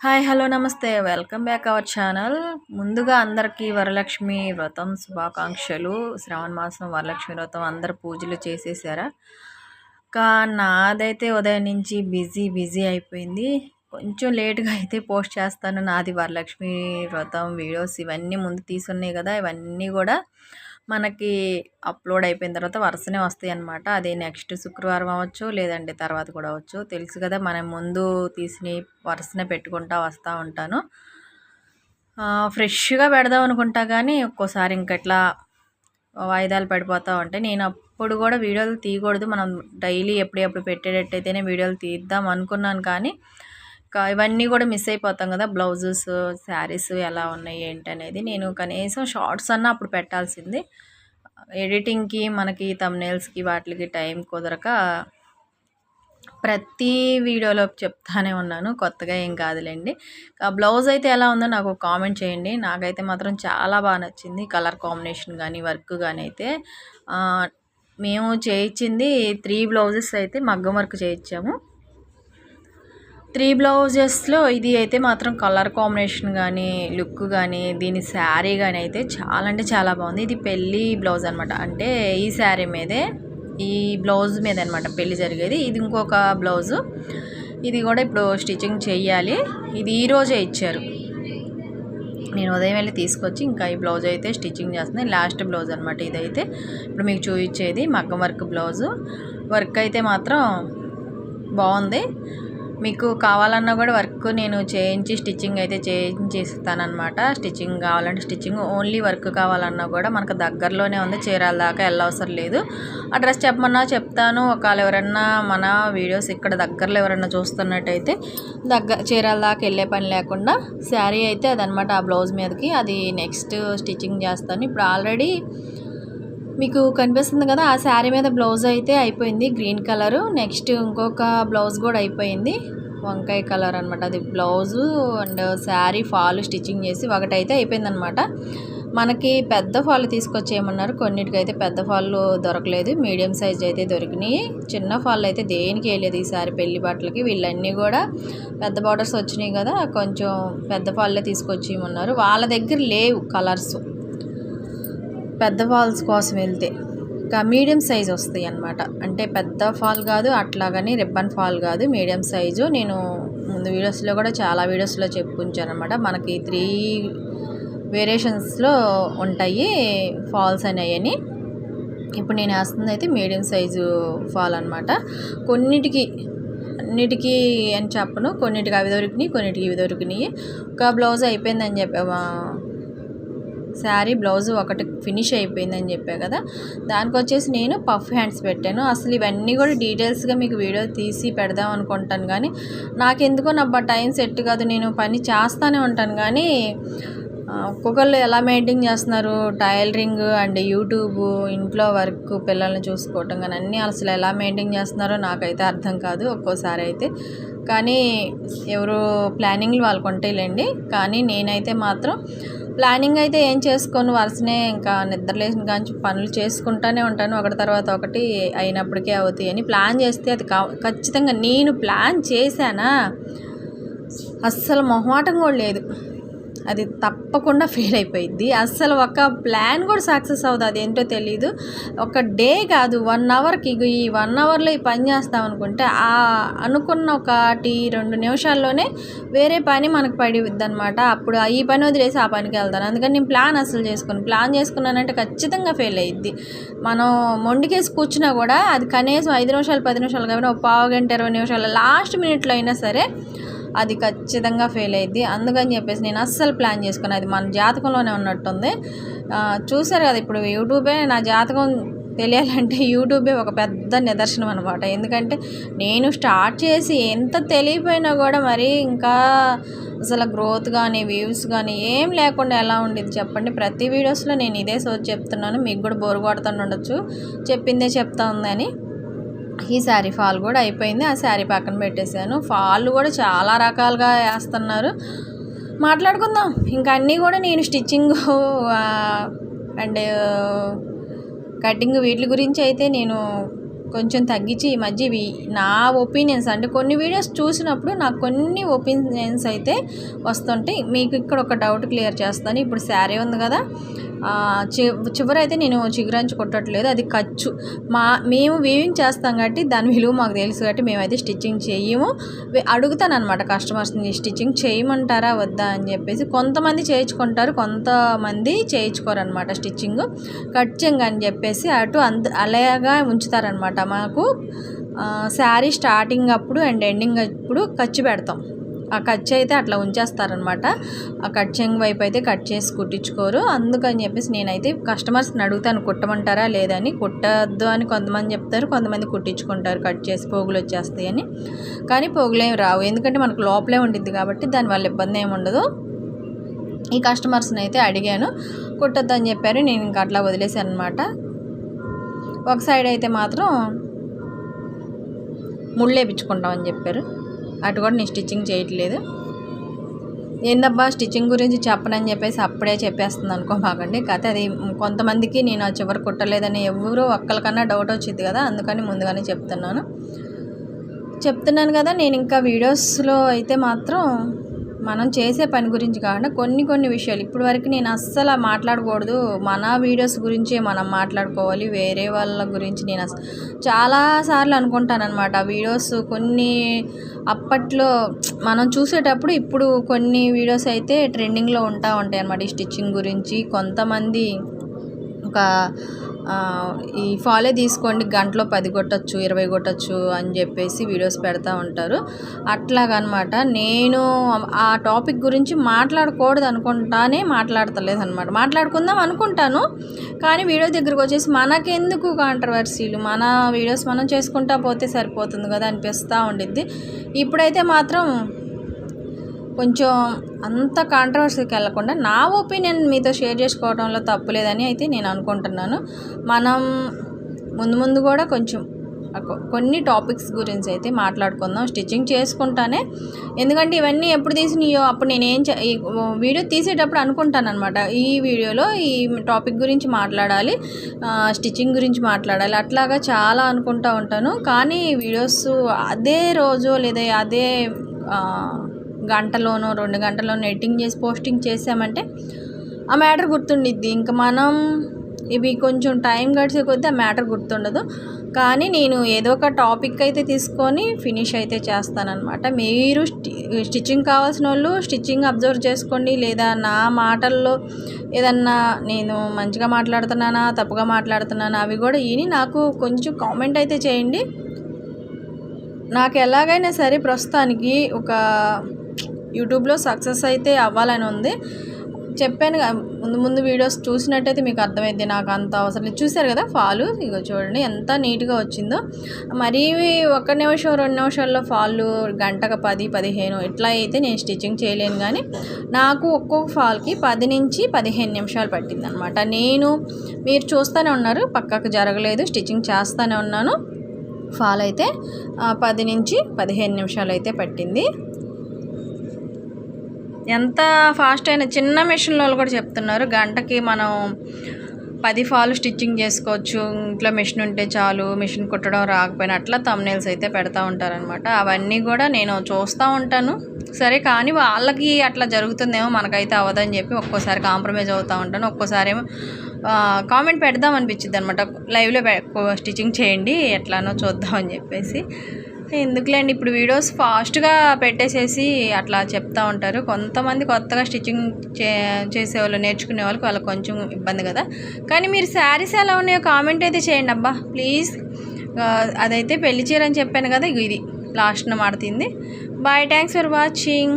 Hi hello నమస్తే. Welcome back our channel. ముందుగా అందరికీ వరలక్ష్మి వ్రతం శుభాకాంక్షలు. శ్రావణ మాసం వరలక్ష్మి వ్రతం అందరు పూజలు చేసేసారా? కా నాదైతే ఉదయం నుంచి బిజీ బిజీ అయిపోయింది. కొంచెం లేట్గా అయితే పోస్ట్ చేస్తాను. నాది వరలక్ష్మి వ్రతం వీడియోస్ ఇవన్నీ ముందు తీసున్నాయి కదా ఇవన్నీ కూడా మనకి అప్లోడ్ అయిపోయిన తర్వాత వరుసనే వస్తాయి అనమాట అది నెక్స్ట్ శుక్రవారం అవ్వచ్చు లేదంటే తర్వాత కూడా అవ్వచ్చు. తెలుసు కదా మనం ముందు తీసిన వరుసనే పెట్టుకుంటా వస్తూ ఉంటాను. ఫ్రెష్గా పెడదాం అనుకుంటా కానీ ఒక్కోసారి ఇంకట్లా వాయిదాలు పడిపోతూ ఉంటాయి. నేను అప్పుడు కూడా వీడియోలు తీయకూడదు. మనం డైలీ ఎప్పుడెప్పుడు పెట్టేటట్టయితేనే వీడియోలు తీద్దాం అనుకున్నాను కానీ ఇవన్నీ కూడా మిస్ అయిపోతాం కదా బ్లౌజెస్ శారీస్ ఎలా ఉన్నాయి ఏంటి అనేది. నేను కనీసం షార్ట్స్ అన్న అప్పుడు పెట్టాల్సింది. ఎడిటింగ్కి మనకి తమ్నేల్స్కి వాటికి టైం కుదరక ప్రతి వీడియోలో చెప్తానే ఉన్నాను కొత్తగా ఏం కాదులేండి. ఆ బ్లౌజ్ అయితే ఎలా ఉందో నాకు కామెంట్ చేయండి. నాకైతే మాత్రం చాలా బాగా నచ్చింది కలర్ కాంబినేషన్ కానీ వర్క్ కానీ అయితే. మేము చేయించింది త్రీ బ్లౌజెస్ అయితే మగ్గం వర్క్ చేయించాము. త్రీ బ్లౌజెస్లో ఇది అయితే మాత్రం కలర్ కాంబినేషన్ కానీ లుక్ కానీ దీని శారీ కానీ అయితే చాలా అంటే చాలా బాగుంది. ఇది పెళ్ళి బ్లౌజ్ అనమాట అంటే ఈ శారీ మీదే ఈ బ్లౌజ్ మీద అనమాట పెళ్ళి జరిగేది. ఇది ఇంకొక బ్లౌజు. ఇది కూడా ఇప్పుడు స్టిచ్చింగ్ చేయాలి. ఇది ఈరోజే ఇచ్చారు. నేను ఉదయం వెళ్ళి తీసుకొచ్చి ఇంకా ఈ బ్లౌజ్ అయితే స్టిచ్చింగ్ చేస్తుంది లాస్ట్ బ్లౌజ్ అనమాట ఇదైతే. ఇప్పుడు మీకు చూపించేది మగ్గం వర్క్ బ్లౌజు. వర్క్ అయితే మాత్రం బాగుంది. మీకు కావాలన్నా కూడా వర్క్ నేను చేయించి స్టిచ్చింగ్ అయితే చేయించి ఇస్తానమాట స్టిచ్చింగ్ కావాలంటే స్టిచ్చింగ్ ఓన్లీ వర్క్ కావాలన్నా కూడా మనకు దగ్గరలోనే ఉంది చీరాల దాకా వెళ్ళవసరం లేదు. అడ్రస్ చెప్పమన్నా చెప్తాను. ఒకవేళ ఎవరన్నా మన వీడియోస్ ఇక్కడ దగ్గరలో ఎవరన్నా చూస్తున్నట్టయితే దగ్గర చీరాల దాకా వెళ్ళే పని లేకుండా శారీ అయితే అదనమాట ఆ బ్లౌజ్ మీదకి. అది నెక్స్ట్ స్టిచ్చింగ్ చేస్తాను. ఇప్పుడు ఆల్రెడీ మీకు కనిపిస్తుంది కదా ఆ శారీ మీద బ్లౌజ్ అయితే అయిపోయింది గ్రీన్ కలరు. నెక్స్ట్ ఇంకొక బ్లౌజ్ కూడా అయిపోయింది. వంకాయ కలర్ అనమాట అది blouse and sari fall stitching చేసి ఒకటైతే అయిపోయిందనమాట మనకి పెద్ద ఫాల్ తీసుకొచ్చేయమన్నారు. కొన్నిటికైతే పెద్ద ఫాల్ దొరకలేదు. మీడియం సైజ్ అయితే దొరికినాయి. చిన్న ఫాల్ అయితే దేనికి వేయలేదు ఈసారి పెళ్ళి బట్టలకి వీళ్ళన్నీ కూడా పెద్ద బార్డర్స్ వచ్చినాయి కదా కొంచెం పెద్ద ఫాళ్ళే తీసుకొచ్చేయమన్నారు. వాళ్ళ దగ్గర లేవు కలర్స్. పెద్ద ఫాల్స్ కోసం వెళ్తే ఇంకా మీడియం సైజ్ వస్తాయి అన్నమాట. అంటే పెద్ద ఫాల్ కాదు అట్లాగని రిబ్బన్ ఫాల్ కాదు మీడియం సైజు. నేను ముందు వీడియోస్లో కూడా చాలా వీడియోస్లో చెప్పుకుంటాను అనమాట మనకి త్రీ వేరియేషన్స్లో ఉంటాయి ఫాల్స్ అనేవి ఇప్పుడు నేను వేస్తుంది అయితే మీడియం సైజు ఫాల్ అనమాట కొన్నిటికి అన్నిటికీ అని చెప్పను. కొన్నిటికి అవి దొరికినాయి కొన్నిటికి ఇవి దొరికినాయి. ఒక బ్లౌజ్ అయిపోయిందని చెప్పి శారీ బ్లౌజ్ ఒకటి ఫినిష్ అయిపోయిందని చెప్పా కదా. దానికి వచ్చేసి నేను పఫ్ హ్యాండ్స్ పెట్టాను. అసలు ఇవన్నీ కూడా డీటెయిల్స్గా మీకు వీడియో తీసి పెడదాం అనుకుంటాను కానీ నాకెందుకో నా టైం సెట్ కాదు. నేను పని చేస్తూనే ఉంటాను కానీ ఒక్కొక్కళ్ళు ఎలా మెయింటైన్ చేస్తున్నారు? టైలరింగ్ అండ్ యూట్యూబ్ ఇంట్లో వర్క్ పిల్లల్ని చూసుకోవటం కానీ అన్నీ అసలు ఎలా మెయింటైన్ చేస్తున్నారో నాకైతే అర్థం కాదు ఒక్కోసారి అయితే. కానీ ఎవరు ప్లానింగ్లు వాళ్ళకు ఉంటాయిలేండి కానీ నేనైతే మాత్రం ప్లానింగ్ అయితే ఏం చేసుకోను. వరుసనే ఇంకా నిద్రలేసిన కానీ పనులు చేసుకుంటూనే ఉంటాను. ఒకటి తర్వాత ఒకటి అయినప్పటికీ అవుతాయి అని ప్లాన్ చేస్తే అది ఖచ్చితంగా నేను ప్లాన్ చేశానా? అస్సలు మొహమాటం కూడా లేదు. అది తప్పకుండా ఫెయిల్ అయిపోయింది అస్సలు ఒక ప్లాన్ కూడా సక్సెస్ అవుతుంది అది ఏంటో తెలీదు. ఒక డే కాదు వన్ అవర్కి ఈ వన్ అవర్లో ఈ పని చేస్తాం అనుకుంటే ఆ అనుకున్న ఒకటి రెండు నిమిషాల్లోనే వేరే పని మనకు పడిద్ది అనమాట అప్పుడు ఈ పని వదిలేసి ఆ పనికి వెళ్తాను. అందుకని నేను ప్లాన్ అసలు చేసుకుని. ప్లాన్ చేసుకున్నానంటే ఖచ్చితంగా ఫెయిల్ అయ్యిద్ది మనం మొండికేసి కూర్చున్నా కూడా అది కనీసం ఐదు నిమిషాలు పది నిమిషాలు కాబట్టి ఒక పావు గంట ఇరవై నిమిషాలు లాస్ట్ మినిట్లో అయినా సరే అది ఖచ్చితంగా ఫెయిల్ అయ్యింది అందుకని చెప్పేసి నేను అస్సలు ప్లాన్ చేసుకుని. అది మన జాతకంలోనే ఉన్నట్టుంది. చూసారు కదా ఇప్పుడు యూట్యూబే నా జాతకం తెలియాలంటే యూట్యూబే ఒక పెద్ద నిదర్శనం అనమాట ఎందుకంటే నేను స్టార్ట్ చేసి ఎంత తెలియపోయినా కూడా మరి ఇంకా అసలు గ్రోత్ కానీ వ్యూస్ కానీ ఏం లేకుండా ఎలా ఉండేది చెప్పండి. ప్రతి వీడియోస్లో నేను ఇదే సోచి చెప్తున్నాను. మీకు కూడా బోరు కొడుతుండొచ్చు. చెప్పిందే చెప్తా ఉందని. ఈ శారీ ఫాల్ కూడా అయిపోయింది. ఆ శారీ పక్కన పెట్టేశాను. ఫాల్ కూడా చాలా రకాలుగా వేస్తున్నారు. మాట్లాడుకుందాం. ఇంకా అన్నీ కూడా నేను స్టిచ్చింగ్ అండ్ కటింగ్ వీటి గురించి అయితే నేను కొంచెం తగ్గించి ఈ మధ్య నా ఒపీనియన్స్ అంటే కొన్ని వీడియోస్ చూసినప్పుడు నాకు కొన్ని ఒపీనియన్స్ అయితే వస్తుంటాయి మీకు ఇక్కడ ఒక డౌట్ క్లియర్ చేస్తాను. ఇప్పుడు శారీ ఉంది కదా చివరైతే నేను చిగురంచి కొట్టట్లేదు. అది ఖర్చు. మా మేము వీవింగ్ చేస్తాం కాబట్టి దాని విలువ మాకు తెలుసు కాబట్టి మేమైతే స్టిచ్చింగ్ చేయము. అడుగుతానమాట కస్టమర్స్ని స్టిచ్చింగ్ చేయమంటారా వద్దా? అని చెప్పేసి. కొంతమంది చేయించుకుంటారు కొంతమంది చేయించుకోరనమాట స్టిచ్చింగ్ కట్చింగ్ అని చెప్పేసి అటు అంత అలాగా ఉంచుతారనమాట మాకు. శారీ స్టార్టింగ్ అప్పుడు అండ్ ఎండింగ్ అప్పుడు ఖర్చు పెడతాం. ఆ ఖర్చు అయితే అట్లా ఉంచేస్తారనమాట ఆ కట్చింగ్ వైపు అయితే కట్ చేసి కుట్టించుకోరు. అందుకని చెప్పేసి నేనైతే కస్టమర్స్ని అడుగుతాను కుట్టమంటారా లేదని కుట్టద్దు అని కొంతమంది చెప్తారు కొంతమంది కుట్టించుకుంటారు కట్ చేసి పోగులు వచ్చేస్తాయి అని. కానీ పోగులు ఏమి రావు. ఎందుకంటే మనకు లోపలే ఉండిద్ది కాబట్టి దానివల్ల ఇబ్బంది ఏమి ఉండదు. ఈ కస్టమర్స్ని అయితే అడిగాను కుట్టద్దు అని చెప్పారు. నేను ఇంకా అట్లా వదిలేసాను అనమాట ఒక సైడ్ అయితే మాత్రం ముళ్ళు వేపించుకుంటామని చెప్పారు. అటు కూడా నేను స్టిచ్చింగ్ చేయట్లేదు. ఏందబ్బా స్టిచ్చింగ్ గురించి చెప్పనని చెప్పేసి అప్పుడే చెప్పేస్తుంది అనుకోమాకండి కాకపోతే అది కొంతమందికి నేను ఆ చివరి కుట్టలేదని ఎవరు ఒక్కరికన్నా డౌట్ వచ్చింది కదా అందుకని ముందుగానే చెప్తున్నాను. చెప్తున్నాను కదా నేను ఇంకా వీడియోస్లో అయితే మాత్రం మనం చేసే పని గురించి కాకుండా కొన్ని కొన్ని విషయాలు. ఇప్పటి వరకు నేను అస్సలు మాట్లాడకూడదు. మన వీడియోస్ గురించే మనం మాట్లాడుకోవాలి. వేరే వాళ్ళ గురించి నేను అస్సలు చాలాసార్లు అనుకుంటానమాట వీడియోస్ కొన్ని అప్పట్లో మనం చూసేటప్పుడు ఇప్పుడు కొన్ని వీడియోస్ అయితే ట్రెండింగ్లో ఉంటా ఉంటాయి అనమాట ఈ స్టిచ్చింగ్ గురించి కొంతమంది ఒక ఈ ఫాలో తీసుకోండి గంటలో పది కొట్టచ్చు ఇరవై కొట్టచ్చు అని చెప్పేసి వీడియోస్ పెడతా ఉంటారు. అట్లాగనమాట నేను ఆ టాపిక్ గురించి మాట్లాడకూడదు అనుకుంటానే మాట్లాడతలేదు అనమాట మాట్లాడుకుందాం అనుకుంటాను కానీ వీడియో దగ్గరకు వచ్చేసి మనకెందుకు కాంట్రవర్సీలు మన వీడియోస్ మనం చేసుకుంటా పోతే సరిపోతుంది కదా అనిపిస్తూ ఉండిద్ది. ఇప్పుడైతే మాత్రం కొంచెం అంత కాంట్రవర్సీకి వెళ్ళకుండా నా ఒపీనియన్ మీతో షేర్ చేసుకోవడంలో తప్పులేదని అయితే నేను అనుకుంటున్నాను. మనం ముందు ముందు కూడా కొంచెం కొన్ని టాపిక్స్ గురించి అయితే మాట్లాడుకుందాం. స్టిచ్చింగ్ చేసుకుంటానే. ఎందుకంటే ఇవన్నీ ఎప్పుడు తీసినాయో అప్పుడు నేను ఏం చే- ఈ వీడియో తీసేటప్పుడు అనుకుంటాను అనమాట ఈ వీడియోలో ఈ టాపిక్ గురించి మాట్లాడాలి స్టిచ్చింగ్ గురించి మాట్లాడాలి అట్లాగా చాలా అనుకుంటా ఉంటాను. కానీ వీడియోస్ అదే రోజు లేదా అదే గంటలోనో రెండు గంటలోనో ఎడిటింగ్ చేసి పోస్టింగ్ చేసామంటే ఆ మ్యాటర్ గుర్తుండిద్ది. ఇంకా మనం ఇవి కొంచెం టైం గడిచే కొద్దీ ఆ మ్యాటర్ గుర్తుండదు. కానీ నేను ఏదో ఒక టాపిక్ అయితే తీసుకొని ఫినిష్ అయితే చేస్తానమాట మీరు స్టి స్టిచ్చింగ్ కావాల్సిన వాళ్ళు స్టిచ్చింగ్ అబ్జర్వ్ చేసుకోండి. లేదా నా మాటల్లో ఏదన్నా నేను మంచిగా మాట్లాడుతున్నానా తప్పుగా మాట్లాడుతున్నానా అవి కూడా విని నాకు కొంచెం కామెంట్ అయితే చేయండి. నాకు ఎలాగైనా సరే ప్రస్తుతానికి ఒక యూట్యూబ్లో సక్సెస్ అయితే అవ్వాలని ఉంది. చెప్పాను ముందు ముందు వీడియోస్ చూసినట్టయితే మీకు అర్థమైంది నాకు అంత అవసరం లేదు. చూశారు కదా ఫాలు? ఇక చూడండి ఎంత నీట్గా వచ్చిందో. మరీ ఒక నిమిషం రెండు నిమిషాల్లో ఫాళ్ళు గంటకు పది పదిహేను ఇట్లా అయితే నేను స్టిచ్చింగ్ చేయలేను కానీ నాకు ఒక్కొక్క ఫాల్కి పది నుంచి పదిహేను నిమిషాలు పట్టింది అనమాట నేను మీరు చూస్తూనే ఉన్నారు పక్కకు జరగలేదు స్టిచ్చింగ్ చేస్తూనే ఉన్నాను. ఫాల్ అయితే పది నుంచి పదిహేను నిమిషాలు అయితే పట్టింది. ఎంత ఫాస్ట్ అయినా చిన్న మిషన్ వాళ్ళు కూడా చెప్తున్నారు. గంటకి మనం పది ఫాల్ స్టిచ్చింగ్ చేసుకోవచ్చు. ఇంట్లో మిషన్ ఉంటే చాలు మిషన్ కుట్టడం రాకపోయినా అట్లా తమ్నేల్స్ అయితే పెడతా ఉంటారనమాట అవన్నీ కూడా నేను చూస్తూ ఉంటాను. సరే కానీ వాళ్ళకి అట్లా జరుగుతుందేమో మనకైతే అవ్వదని చెప్పి ఒక్కోసారి కాంప్రమైజ్ అవుతూ ఉంటాను. ఒక్కోసారి ఏమో కామెంట్ పెడదాం అనిపించింది అనమాట లైవ్లో స్టిచ్చింగ్ చేయండి ఎట్లానో చూద్దాం అని చెప్పేసి. ఎందుకులేండి ఇప్పుడు వీడియోస్ ఫాస్ట్గా పెట్టేసేసి అట్లా చెప్తా ఉంటారు. కొంతమంది కొత్తగా స్టిచ్చింగ్ చే చేసేవాళ్ళు నేర్చుకునే వాళ్ళకి వాళ్ళకి కొంచెం ఇబ్బంది కదా. కానీ మీరు శారీస్ ఎలా ఉన్నాయో కామెంట్ అయితే చేయండి అబ్బా. ప్లీజ్. అదైతే పెళ్ళి చీర అని చెప్పాను కదా ఇది లాస్ట్న మారుతుంది. Bye thanks for watching